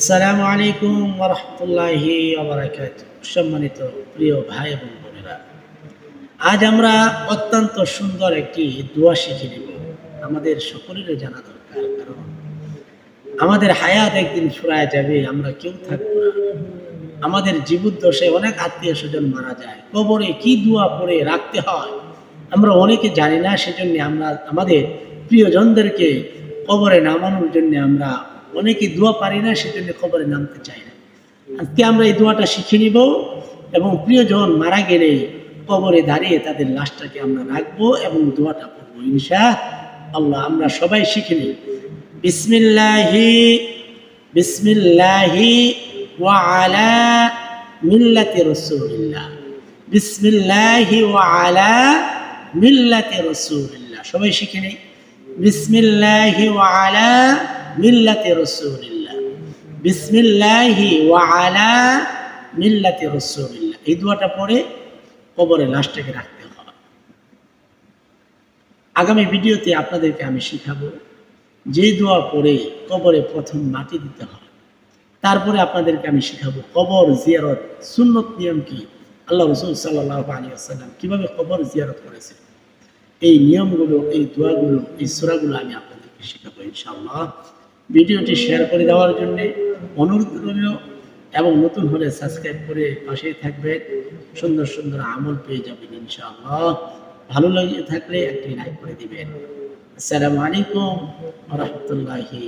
আসসালামু আলাইকুম ওরহমতুল্লাহি সম্মানিত প্রিয় ভাই এবং বোনেরা, আজ আমরা অত্যন্ত সুন্দর একটি দোয়া শিখে নেব। আমাদের সকলের জানা দরকার, কারণ আমাদের হায়াত একদিন ফুরায় যাবে, আমরা কেউ থাকব না। আমাদের জীবদ্দশায় অনেক আত্মীয় স্বজন মারা যায়। কবরে কি দোয়া পড়ে রাখতে হয়, আমরা অনেকে জানি না। সেজন্য আমরা, আমাদের প্রিয়জনদেরকে কবরে নামানোর জন্য আমরা অনেকে দোয়া পারি না, সেজন্য কবরে নামতে চাই না। আজকে আমরা এই দোয়াটা শিখে নিব এবং প্রিয়জন মারা গেলে কবরে দাঁড়িয়ে তাদের লাশটাকে আমরা রাখব এবং দোয়াটা পড়ব ইনশা আল্লাহ, আমরা সবাই শিখে নিই। বিসমিল্লাহি বিসমিল্লাহি ওয়ালা মিল্লাতি রসুলিল্লাহ। বিসমিল্লাহি ওয়ালা মিল্লাতি রসুলিল্লাহ। সবাই শিখে নেই। বিসমিল্লাহি ওয়ালা মিল্লাতি রসুলিল্লাহ। বিসমিল্লাহি ওয়ালা মিল্লাতি রসুলিল্লাহ। এই দোয়াটা পড়ে কবরে লাশটাকে রাখতে হয় আগামী ভিডিওতে আপনাদেরকে আমি শিখাবো যে দোয়া পড়ে কবরে প্রথম মাটি দিতে হয়। তারপরে আপনাদেরকে আমি শিখাবো কবর জিয়ারত সুন্নত নিয়ম কি? আল্লাহ রসুল সাল্লাহ আলী আসাল্লাম কীভাবে কবর জিয়ারত করেছে এই নিয়মগুলো, এই দোয়াগুলো, এই সুরাগুলো আমি আপনাদেরকে শেখাবো ইনশাআল্লাহ। ভিডিওটি শেয়ার করে দেওয়ার জন্য অনুরোধ রইল এবং নতুন হলে সাবস্ক্রাইব করে পাশেই থাকবেন। সুন্দর সুন্দর আমল পেয়ে যাবেন ইনশাআল্লাহ। ভালো লাগে থাকলে একটি লাইক করে দিবেন। আসসালামু আলাইকুম রহমতুল্লাহি